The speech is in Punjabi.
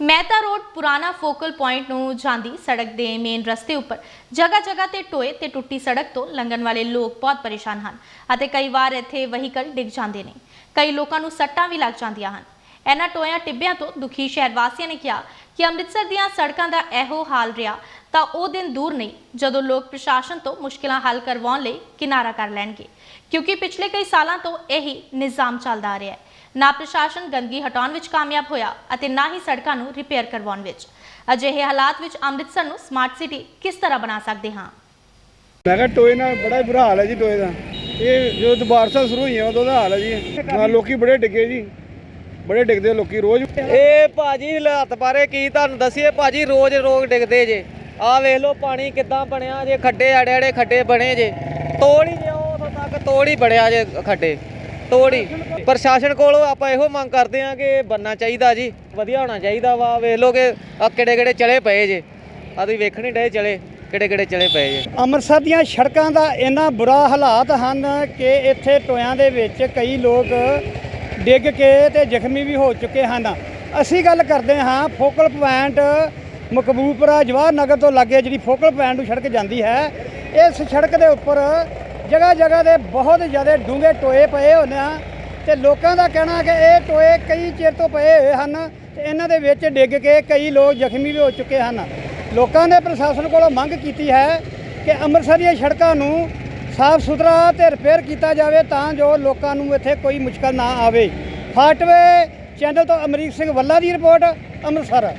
ਮਹਿਤਾ ਰੋਡ ਪੁਰਾਣਾ ਫੋਕਲ ਪੁਆਇੰਟ ਨੂੰ ਜਾਂਦੀ ਸੜਕ ਦੇ ਮੇਨ ਰਸਤੇ ਉੱਪਰ। ਜਗ੍ਹਾ ਜਗ੍ਹਾ ਤੇ ਟੋਏ ਤੇ ਟੁੱਟੀ ਸੜਕ ਤੋਂ ਲੰਘਣ ਵਾਲੇ ਲੋਕ ਬਹੁਤ ਪਰੇਸ਼ਾਨ ਹਨ ਅਤੇ ਕਈ ਵਾਰ ਇੱਥੇ ਵਹੀਕਲ ਡਿੱਗ ਜਾਂਦੇ ਨੇ। ਕਈ ਲੋਕਾਂ ਨੂੰ ਸੱਟਾਂ ਵੀ ਲੱਗ ਜਾਂਦੀਆਂ ਹਨ। ਇਹਨਾਂ ਟੋਇਆਂ ਟਿੱਬਿਆਂ ਤੋਂ ਦੁਖੀ ਸ਼ਹਿਰ ਵਾਸੀਆਂ ਨੇ ਕਿਹਾ ਕਿ ਅੰਮ੍ਰਿਤਸਰ ਦੀਆਂ ਸੜਕਾਂ ਦਾ ਇਹੋ ਹਾਲ ਰਿਹਾ ਤਾਂ ਉਹ ਦਿਨ ਦੂਰ ਨਹੀਂ ਜਦੋਂ ਲੋਕ ਪ੍ਰਸ਼ਾਸਨ ਤੋਂ ਮੁਸ਼ਕਿਲਾਂ ਹੱਲ ਕਰਵਾਉਣ ਲਈ ਕਿਨਾਰਾ ਕਰ ਲੈਣਗੇ। ਕਿਉਂਕਿ ਪਿਛਲੇ ਕਈ ਸਾਲਾਂ ਤੋਂ ਇਹੀ ਨਿਜ਼ਾਮ ਚੱਲਦਾ ਆ ਰਿਹਾ ਹੈ। ਨਾ ਪ੍ਰਸ਼ਾਸਨ ਗੰਦਗੀ ਹਟਾਉਣ ਵਿੱਚ ਕਾਮਯਾਬ ਹੋਇਆ ਅਤੇ ਨਾ ਹੀ ਸੜਕਾਂ ਨੂੰ ਰਿਪੇਅਰ ਕਰਵਾਉਣ ਵਿੱਚ। ਅਜਿਹੇ ਹਾਲਾਤ ਵਿੱਚ ਅੰਮ੍ਰਿਤਸਰ ਨੂੰ ਸਮਾਰਟ ਸਿਟੀ ਕਿਸ ਤਰ੍ਹਾਂ ਬਣਾ ਸਕਦੇ ਹਾਂ? ਮੈਂ ਕਿਹਾ ਟੋਏ ਨਾਲ ਬੜਾ ਹੀ ਬੁਰਾ ਹਾਲ ਹੈ ਜੀ ਟੋਏ ਦਾ। ਇਹ ਜਦੋਂ ਬਾਰਿਸ਼ਾਂ ਸ਼ੁਰੂ ਹੋਈਆਂ ਉਦੋਂ ਦਾ ਹਾਲ ਹੈ ਜੀ। ਹਾਂ ਲੋਕੀ ਬੜੇ ਡਿੱਗੇ ਜੀ। ਬੜੇ ਡਿੱਗਦੇ ਲੋਕੀ ਰੋਜ਼। ਇਹ ਭਾਜੀ ਹਾਲਾਤ ਬਾਰੇ ਕੀ ਤੁਹਾਨੂੰ ਦੱਸੀਏ? ਭਾਜੀ ਰੋਜ਼ ਰੋਗ ਡਿੱਗਦੇ ਜੇ। ਆਹ ਵੇਖ ਲਓ ਪਾਣੀ ਕਿੱਦਾਂ ਬਣਿਆ ਜੇ ਖੱਡੇ ਆੜੇ ਆੜੇ ਖੱਡੇ ਬਣੇ ਜੇ। ਤੋੜ ਹੀ ਜੇ, ਉਦੋਂ ਤੱਕ ਤੋੜ ਹੀ ਬਣਿਆ ਜੇ ਖੱਡੇ। ਤੋੜ। ਹੀ ਪ੍ਰਸ਼ਾਸਨ ਕੋਲੋਂ ਆਪਾਂ ਇਹੋ ਮੰਗ ਕਰਦੇ ਆ ਕਿ ਬੰਨਾ ਚਾਹੀਦਾ ਜੀ, ਵਧੀਆ ਹੋਣਾ ਚਾਹੀਦਾ ਵਾ। ਵੇਖ ਲਓ ਕਿ ਆ ਕਿਹੜੇ ਕਿਹੜੇ ਚਲੇ ਪਏ ਜੇ। ਆ ਤੁਸੀਂ ਵੇਖਣ ਡਏ ਚਲੇ, ਕਿਹੜੇ ਕਿਹੜੇ ਚਲੇ ਪਏ ਜੇ। ਅੰਮ੍ਰਿਤਸਰ ਦੀਆਂ ਸੜਕਾਂ ਦਾ ਇੰਨਾ ਬੁਰਾ ਹਾਲਾਤ ਹਨ ਕਿ ਇੱਥੇ ਟੋਇਆਂ ਦੇ ਵਿੱਚ ਕਈ ਲੋਕ ਡਿੱਗ ਕੇ ਤੇ ਜ਼ਖਮੀ ਵੀ ਹੋ ਚੁੱਕੇ ਹਨ। ਅਸੀਂ ਗੱਲ ਕਰਦੇ ਹਾਂ ਫੋਕਲ ਪੁਆਇੰਟ ਮਕਬੂਲਪੁਰਾ ਜਵਾਹਰ ਨਗਰ ਤੋਂ ਲਾਗੇ ਜਿਹੜੀ ਫੋਕਲ ਪੁਆਇੰਟ ਨੂੰ ਸੜਕ ਜਾਂਦੀ ਹੈ, ਇਸ ਸੜਕ ਦੇ ਉੱਪਰ ਜਗ੍ਹਾ ਜਗ੍ਹਾ ਦੇ ਬਹੁਤ ਜ਼ਿਆਦਾ ਡੂੰਘੇ ਟੋਏ ਪਏ ਹੋਣੇ ਆ ਤੇ ਲੋਕਾਂ ਦਾ ਕਹਿਣਾ ਕਿ ਇਹ ਟੋਏ ਕਈ ਚਿਰ ਤੋਂ ਪਏ ਹੋਏ ਹਨ ਤੇ ਇਹਨਾਂ ਦੇ ਵਿੱਚ ਡਿੱਗ ਕੇ ਕਈ ਲੋਕ ਜ਼ਖਮੀ ਵੀ ਹੋ ਚੁੱਕੇ ਹਨ। ਲੋਕਾਂ ਨੇ ਪ੍ਰਸ਼ਾਸਨ ਕੋਲੋਂ ਮੰਗ ਕੀਤੀ ਹੈ ਕਿ ਅੰਮ੍ਰਿਤਸਰ ਦੀਆਂ ਸੜਕਾਂ ਨੂੰ ਸਾਫ਼ ਸੁਥਰਾ ਤੇ ਰਿਪੇਅਰ ਕੀਤਾ ਜਾਵੇ ਤਾਂ ਜੋ ਲੋਕਾਂ ਨੂੰ ਇੱਥੇ ਕੋਈ ਮੁਸ਼ਕਲ ਨਾ ਆਵੇ। ਫਾਟਵੇ ਚੈਨਲ ਤੋਂ ਅਮਰੀਕ ਸਿੰਘ ਵੱਲਾ ਦੀ ਰਿਪੋਰਟ, ਅੰਮ੍ਰਿਤਸਰ।